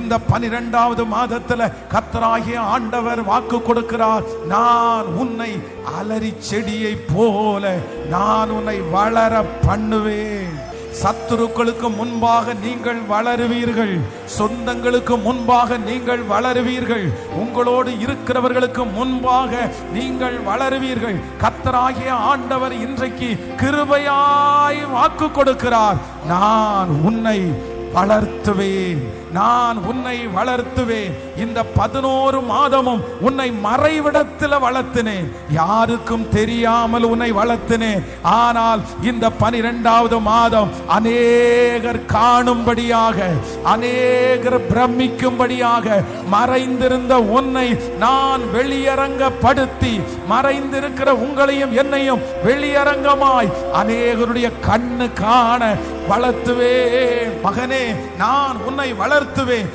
இந்த பனிரெண்டாவது மாதத்துல கத்தராகிய ஆண்டவர் வாக்கு கொடுக்கிறார். நான் உன்னை அலரி செடியை போல நான் உன்னை வளர பண்ணுவேன். சத்துருக்களுக்கு முன்பாக நீங்கள் வளருவீர்கள். சொந்தங்களுக்கு முன்பாக நீங்கள் வளருவீர்கள். உங்களோடு இருக்கிறவர்களுக்கு முன்பாக நீங்கள் வளருவீர்கள். கத்தராகிய ஆண்டவர் இன்றைக்கு கிருபையாய் வாக்கு கொடுக்கிறார். நான் உன்னை வளர்த்துவேன் நான் உன்னை வளர்த்துவேன் இந்த பதினோரு மாதமும் உன்னை மறைவிடத்தில் வளர்த்தினேன். யாருக்கும் தெரியாமல் உன்னை வளர்த்தினேன். ஆனால் இந்த பனிரெண்டாவது மாதம் அநேகர் காணும்படியாக அநேகர் பிரமிக்கும்படியாக மறைந்திருந்த உன்னை நான் வெளியரங்கப்படுத்தி மறைந்திருக்கிற உங்களையும் என்னையும் வெளியரங்கமாய் அநேகருடைய கண்ணு காண வளர்த்துவேன். மகனே நான் உன்னை வளர்த்துவேன்.